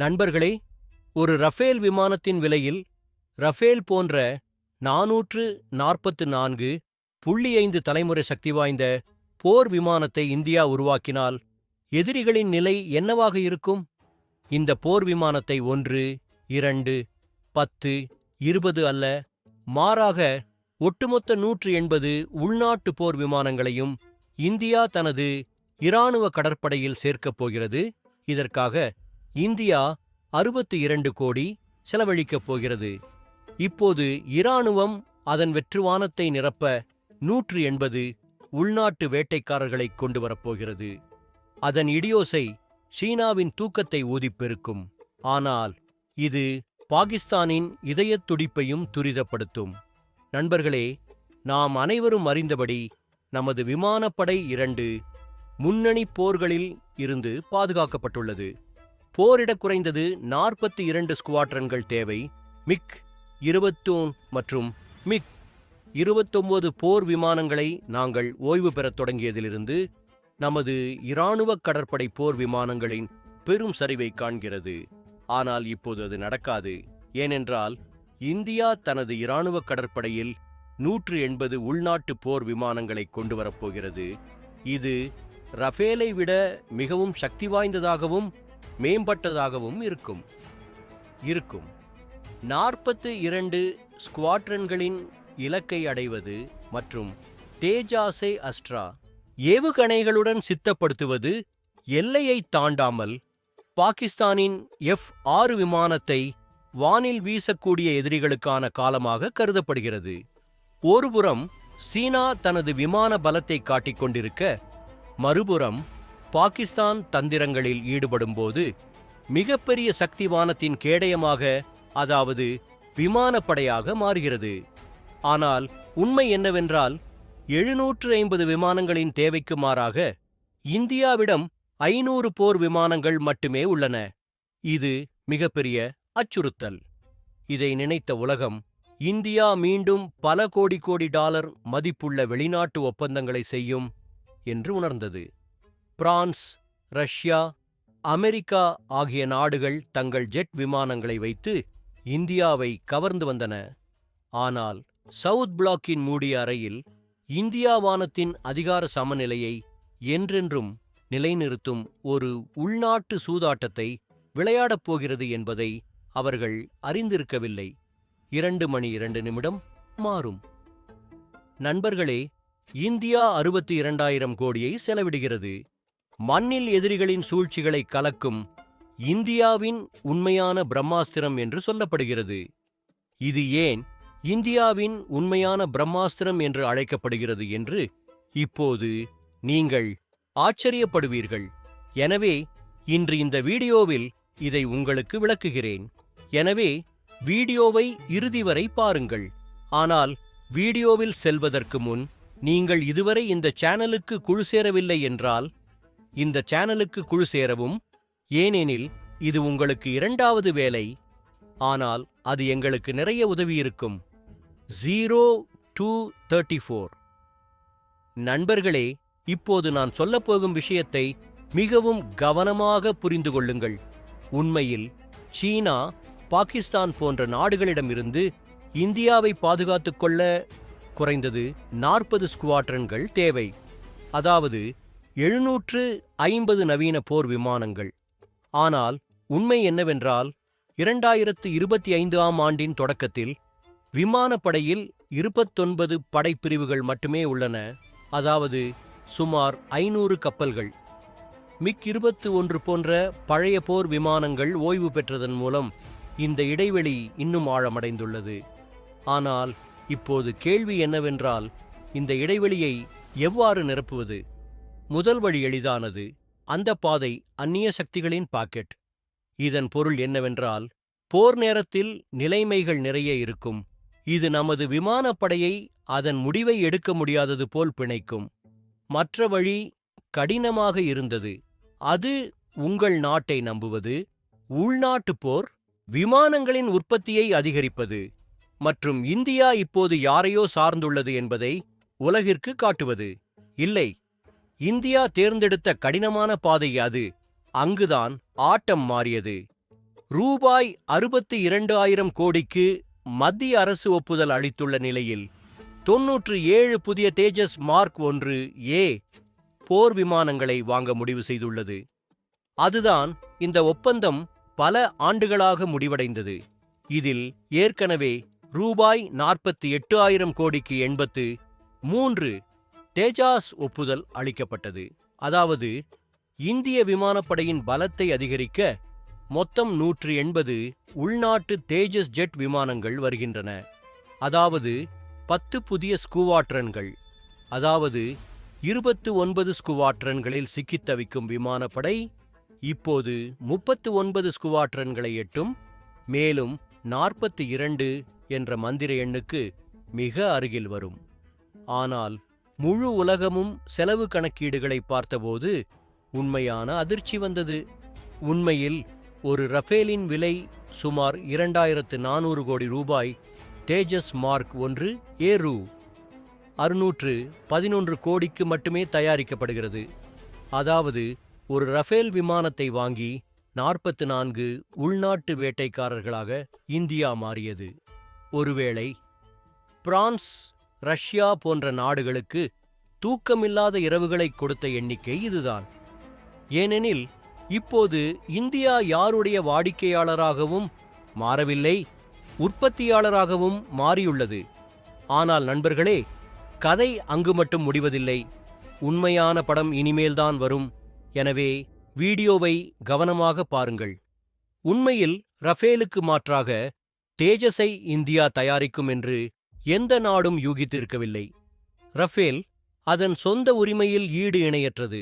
நண்பர்களே ஒரு ரஃபேல் விமானத்தின் விலையில் ரஃபேல் போன்ற நாநூற்று நாற்பத்து நான்கு புள்ளி ஐந்து தலைமுறை சக்தி வாய்ந்த போர் விமானத்தை இந்தியா உருவாக்கினால் எதிரிகளின் நிலை என்னவாக இருக்கும்? இந்த போர் விமானத்தை ஒன்று இரண்டு பத்து இருபது அல்ல மாறாக ஒட்டுமொத்த நூற்று எண்பது உள்நாட்டு போர் விமானங்களையும் இந்தியா தனது இராணுவ கடற்படையில் சேர்க்கப் போகிறது. இதற்காக இந்தியா அறுபத்து இரண்டு கோடி செலவழிக்கப் போகிறது. இப்போது இராணுவம் அதன் வெற்றுவானத்தை நிரப்ப நூற்று எண்பது உள்நாட்டு வேட்டைக்காரர்களைக் கொண்டு வரப்போகிறது அதன் இடியோசை சீனாவின் தூக்கத்தை ஊதிப் பெருக்கும் ஆனால் இது பாகிஸ்தானின் இதயத் துடிப்பையும் துரிதப்படுத்தும். நண்பர்களே நாம் அனைவரும் அறிந்தபடி நமது விமானப்படை இரண்டு முன்னணி போர்களில் இருந்து பாதுகாக்கப்பட்டுள்ளது. போரிடக் குறைந்தது நாற்பத்தி இரண்டு ஸ்குவாட்ரன்கள் தேவை. மிக் இருபத்தோன் மற்றும் மிக் இருபத்தொன்பது போர் விமானங்களை நாங்கள் ஓய்வு பெறத் தொடங்கியதிலிருந்து நமது இராணுவ கடற்படை போர் விமானங்களின் பெரும் சரிவை காண்கிறது. ஆனால் இப்போது அது நடக்காது. ஏனென்றால் இந்தியா தனது இராணுவ கடற்படையில் நூற்று எண்பது உள்நாட்டு போர் விமானங்களை கொண்டு வரப்போகிறது இது ரஃபேலை விட மிகவும் சக்தி வாய்ந்ததாகவும் மேம்பட்டதாகவும் இருக்கும். இருக்கும். நாற்பத்து இரண்டு ஸ்குவாட்ரன்களின் இலக்கை அடைவது மற்றும் தேஜாசை அஸ்ட்ரா ஏவுகணைகளுடன் சித்தப்படுத்துவது எல்லையை தாண்டாமல் பாகிஸ்தானின் எஃப் ஆறு விமானத்தை வானில் வீசக்கூடிய எதிரிகளுக்கான காலமாக கருதப்படுகிறது. ஒருபுறம் சீனா தனது விமான பலத்தை காட்டிக் கொண்டிருக்க மறுபுறம் பாகிஸ்தான் தந்திரங்களில் ஈடுபடும்போது மிகப்பெரிய சக்திவானத்தின் கேடயமாக அதாவது விமானப்படையாக மாறுகிறது. ஆனால் உண்மை என்னவென்றால் எழுநூற்று ஐம்பது விமானங்களின் தேவைக்கு மாறாக இந்தியாவிடம் ஐநூறு போர் விமானங்கள் மட்டுமே உள்ளன. இது மிகப்பெரிய அச்சுறுத்தல். இதை நினைத்த உலகம் இந்தியா மீண்டும் பல கோடி கோடி டாலர் மதிப்புள்ள வெளிநாட்டு ஒப்பந்தங்களை செய்யும் என்று உணர்ந்தது. பிரான்ஸ் ரஷ்யா அமெரிக்கா ஆகிய நாடுகள் தங்கள் ஜெட் விமானங்களை வைத்து இந்தியாவை கவர்ந்து வந்தன. ஆனால் சவுத் பிளாக்கின் மூடிய அறையில் இந்தியா வானத்தின் அதிகார சமநிலையை என்றென்றும் நிலைநிறுத்தும் ஒரு உள்நாட்டு சூதாட்டத்தை விளையாடப் போகிறது என்பதை அவர்கள் அறிந்திருக்கவில்லை. இரண்டு மணி இரண்டு நிமிடம் மாறும். நண்பர்களே இந்தியா அறுபத்தி இரண்டாயிரம் கோடியை செலவிடுகிறது. மண்ணில் எதிரிகளின் சூழ்ச்சிகளை கலக்கும் இந்தியாவின் உண்மையான பிரம்மாஸ்திரம் என்று சொல்லப்படுகிறது. இது ஏன் இந்தியாவின் உண்மையான பிரம்மாஸ்திரம் என்று அழைக்கப்படுகிறது என்று இப்போது நீங்கள் ஆச்சரியப்படுவீர்கள். எனவே இன்று இந்த வீடியோவில் இதை உங்களுக்கு விளக்குகிறேன். எனவே வீடியோவை இறுதி வரை பாருங்கள். ஆனால் வீடியோவில் செல்வதற்கு முன் நீங்கள் இதுவரை இந்த சேனலுக்கு குழு சேரவில்லை என்றால் இந்த சேனலுக்கு குழு சேரவும். ஏனெனில் இது உங்களுக்கு இரண்டாவது வேலை. ஆனால் அது எங்களுக்கு நிறைய உதவியிருக்கும் ஜீரோ டூ தேர்ட்டி ஃபோர். நண்பர்களே இப்போது நான் சொல்லப்போகும் விஷயத்தை மிகவும் கவனமாக புரிந்து கொள்ளுங்கள். உண்மையில் சீனா பாகிஸ்தான் போன்ற நாடுகளிடமிருந்து இந்தியாவை பாதுகாத்துக் கொள்ள குறைந்தது நாற்பது ஸ்குவாட்ரன்கள் தேவை. அதாவது எழுநூற்று ஐம்பது நவீன போர் விமானங்கள். ஆனால் உண்மை என்னவென்றால் இரண்டாயிரத்து இருபத்தி ஐந்து ஆம் ஆண்டின் தொடக்கத்தில் விமானப்படையில் இருபத்தொன்பது படைப்பிரிவுகள் மட்டுமே உள்ளன. அதாவது சுமார் ஐநூறு கப்பல்கள். மிக் இருபத்து ஒன்று போன்ற பழைய போர் விமானங்கள் ஓய்வு பெற்றதன் மூலம் இந்த இடைவெளி இன்னும் ஆழமடைந்துள்ளது. ஆனால் இப்போது கேள்வி என்னவென்றால் இந்த இடைவெளியை எவ்வாறு நிரப்புவது? முதல் வழி எளிதானது அந்த பாதை அந்நிய சக்திகளின் பாக்கெட். இதன் பொருள் என்னவென்றால் போர் நேரத்தில் நிலைமைகள் நிறைய இருக்கும். இது நமது விமானப்படையை அதன் முடிவை எடுக்க முடியாதது போல் பிணைக்கும். மற்ற வழி கடினமாக இருந்தது. அது உங்கள் நாட்டை நம்புவது உள்நாட்டு போர் விமானங்களின் உற்பத்தியை அதிகரிப்பது மற்றும் இந்தியா இப்போது யாரையோ சார்ந்துள்ளது என்பதை உலகிற்கு காட்டுவது. இல்லை இந்தியா தேர்ந்தெடுத்த கடினமான பாதை அது. அங்குதான் ஆட்டம் மாறியது. ரூபாய் அறுபத்தி இரண்டு ஆயிரம் கோடிக்கு மத்திய அரசு ஒப்புதல் அளித்துள்ள நிலையில் தொன்னூற்று ஏழு புதிய தேஜஸ் மார்க் ஒன்று ஏ போர் விமானங்களை வாங்க முடிவு செய்துள்ளது. அதுதான் இந்த ஒப்பந்தம் பல ஆண்டுகளாக முடிவடைந்தது. இதில் ஏற்கனவே ரூபாய் நாற்பத்தி எட்டு ஆயிரம் கோடிக்கு எண்பத்து மூன்று தேஜாஸ் ஒப்புதல் அளிக்கப்பட்டது. அதாவது இந்திய விமானப்படையின் பலத்தை அதிகரிக்க மொத்தம் நூற்று எண்பது உள்நாட்டு தேஜஸ் ஜெட் விமானங்கள் வருகின்றன. அதாவது பத்து புதிய ஸ்குவாட்ரன்கள் அதாவது இருபத்து ஒன்பது ஸ்குவாட்ரன்களில் சிக்கித் தவிக்கும் விமானப்படை இப்போது முப்பத்து ஒன்பது ஸ்குவாட்ரன்களை எட்டும் மேலும் நாற்பத்தி இரண்டு என்ற மந்திர எண்ணுக்கு மிக அருகில் வரும். ஆனால் முழு உலகமும் செலவு கணக்கீடுகளை பார்த்தபோது உண்மையான அதிர்ச்சி வந்தது. உண்மையில் ஒரு ரஃபேலின் விலை சுமார் இரண்டாயிரத்து நானூறு கோடி ரூபாய் தேஜஸ் மார்க் ஒன்று ஏ ரூ அறுநூற்று பதினொன்று கோடிக்கு மட்டுமே தயாரிக்கப்படுகிறது. அதாவது ஒரு ரஃபேல் விமானத்தை வாங்கி நாற்பத்து நான்கு உள்நாட்டு வேட்டைக்காரர்களாக இந்தியா மாறியது. ஒருவேளை பிரான்ஸ் ரஷ்யா போன்ற நாடுகளுக்கு தூக்கமில்லாத இரவுகளை கொடுத்த எண்ணிக்கை இதுதான். ஏனெனில் இப்போது இந்தியா யாருடைய வாடிக்கையாளராகவும் மாறவில்லை உற்பத்தியாளராகவும் மாறியுள்ளது. ஆனால் நண்பர்களே கதை அங்கு மட்டும் முடிவதில்லை. உண்மையான படம் இனிமேல்தான் வரும். எனவே வீடியோவை கவனமாக பாருங்கள். உண்மையில் ரஃபேலுக்கு மாற்றாக தேஜஸை இந்தியா தயாரிக்கும் என்று எந்த நாடும் யூகித்திருக்கவில்லை. ரஃபேல் அதன் சொந்த உரிமையில் ஈடு இணையற்றது.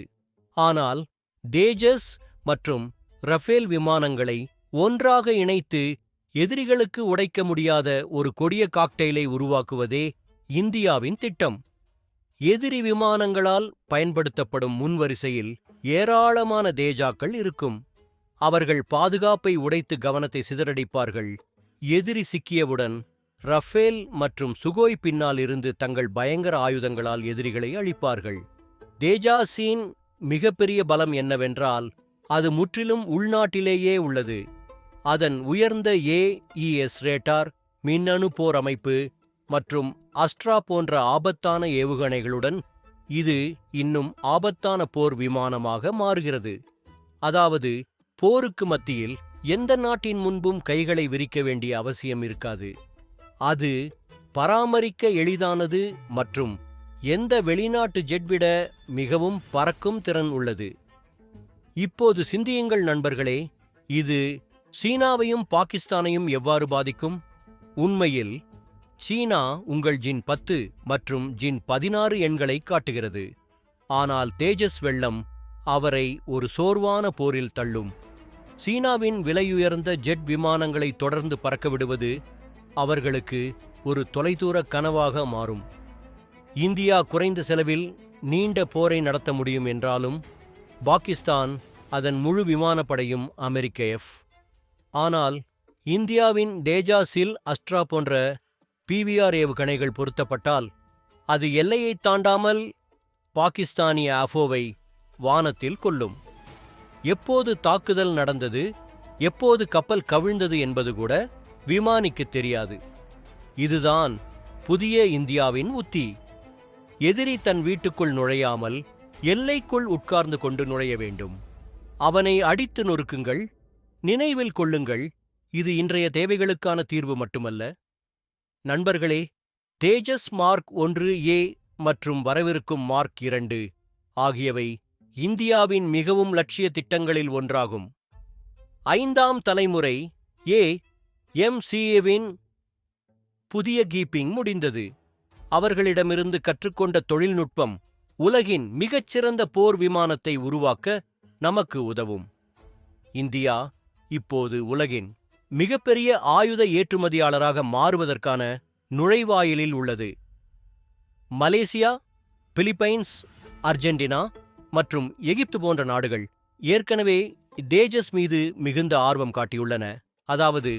ஆனால் தேஜஸ் மற்றும் ரஃபேல் விமானங்களை ஒன்றாக இணைத்து எதிரிகளுக்கு உடைக்க முடியாத ஒரு கொடிய காக்டெயிலை உருவாக்குவதே இந்தியாவின் திட்டம். எதிரி விமானங்களால் பயன்படுத்தப்படும் முன்வரிசையில் ஏராளமான தேஜாக்கள் இருக்கும். அவர்கள் பாதுகாப்பை உடைத்து கவனத்தை சிதறடிப்பார்கள். எதிரி சிக்கியவுடன் ரஃபேல் மற்றும் சுகோய் பின்னால் இருந்து தங்கள் பயங்கர ஆயுதங்களால் எதிரிகளை அழிப்பார்கள். தேஜாஸின் மிகப்பெரிய பலம் என்னவென்றால் அது முற்றிலும் உள்நாட்டிலேயே உள்ளது. அதன் உயர்ந்த ஏஇஎஸ் ரேட்டார் மின்னணு போர் அமைப்பு மற்றும் அஸ்ட்ரா போன்ற ஆபத்தான ஏவுகணைகளுடன் இது இன்னும் ஆபத்தான போர் விமானமாக மாறுகிறது. அதாவது போருக்கு மத்தியில் எந்த நாட்டின் முன்பும் கைகளை விரிக்க வேண்டிய அவசியம் இருக்காது. அது பராமரிக்க எளிதானது மற்றும் எந்த வெளிநாட்டு ஜெட் விட மிகவும் பறக்கும் திறன் உள்ளது. இப்போது சிந்தியுங்கள் நண்பர்களே இது சீனாவையும் பாகிஸ்தானையும் எவ்வாறு பாதிக்கும்? உண்மையில் சீனா உங்கள் ஜின் பத்து மற்றும் ஜின் பதினாறு எண்களை காட்டுகிறது. ஆனால் தேஜஸ் வெள்ளம் அவரை ஒரு சோர்வான போரில் தள்ளும். சீனாவின் விலையுயர்ந்த ஜெட் விமானங்களை தொடர்ந்து பறக்க விடுவது அவர்களுக்கு ஒரு தொலைதூர கனவாக மாறும். இந்தியா குறைந்த செலவில் நீண்ட போரை நடத்த முடியும் என்றாலும் பாகிஸ்தான் அதன் முழு விமானப்படையும் அமெரிக்க எஃப். ஆனால் இந்தியாவின் தேஜாசில் அஸ்ட்ரா போன்ற பிவிஆர் ஏவுகணைகள் பொருத்தப்பட்டால் அது எல்லையைத் தாண்டாமல் பாகிஸ்தானிய அஃபோவை வானத்தில் கொல்லும். எப்போது தாக்குதல் நடந்தது எப்போது கப்பல் கவிழ்ந்தது என்பது கூட விமானிக்கு தெரியாது. இதுதான் புதிய இந்தியாவின் உத்தி. எதிரி தன் வீட்டுக்குள் நுழையாமல் எல்லைக்குள் உட்கார்ந்து கொண்டு நுழைய வேண்டும். அவனை அடித்து நொறுக்குங்கள் நினைவில் கொள்ளுங்கள் இது இன்றைய தேவைகளுக்கான தீர்வு மட்டுமல்ல. நண்பர்களே தேஜஸ் மார்க் ஒன்று ஏ மற்றும் வரவிருக்கும் மார்க் இரண்டு ஆகியவை இந்தியாவின் மிகவும் லட்சிய திட்டங்களில் ஒன்றாகும். ஐந்தாம் தலைமுறை ஏ எம்சிஏவின் புதிய கீப்பிங் முடிந்தது. அவர்களிடமிருந்து கற்றுக்கொண்ட தொழில்நுட்பம் உலகின் மிகச்சிறந்த போர் விமானத்தை உருவாக்க நமக்கு உதவும். இந்தியா இப்போது உலகின் மிகப்பெரிய ஆயுத ஏற்றுமதியாளராக மாறுவதற்கான நுழைவாயிலில் உள்ளது. மலேசியா பிலிப்பைன்ஸ் அர்ஜென்டினா மற்றும் எகிப்து போன்ற நாடுகள் ஏற்கனவே தேஜஸ் மீது மிகுந்த ஆர்வம் காட்டியுள்ளன. அதாவது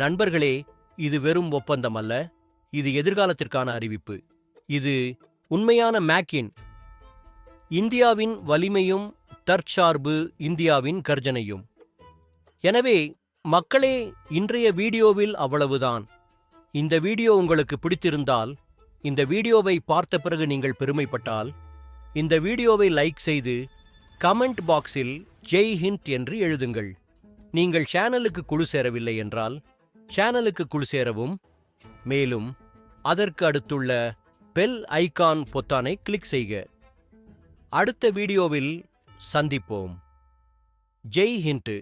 நண்பர்களே இது வெறும் ஒப்பந்தம் அல்ல இது எதிர்காலத்திற்கான அறிவிப்பு. இது உண்மையான மேக்கின். இந்தியாவின் வலிமையும் தற்சார்பு இந்தியாவின் கர்ஜனையும். எனவே மக்களே இன்றைய வீடியோவில் அவ்வளவுதான். இந்த வீடியோ உங்களுக்கு பிடித்திருந்தால் இந்த வீடியோவை பார்த்த பிறகு நீங்கள் பெருமைப்பட்டால் இந்த வீடியோவை லைக் செய்து கமெண்ட் பாக்ஸில் ஜெய் ஹிண்ட் என்று எழுதுங்கள். நீங்கள் சேனலுக்கு குழு சேரவில்லை என்றால் சேனலுக்கு குழு சேரவும். மேலும் அதற்கு அடுத்துள்ள பெல் ஐகான் பொத்தானை கிளிக் செய்க. அடுத்த வீடியோவில் சந்திப்போம். ஜெய் ஹிண்ட்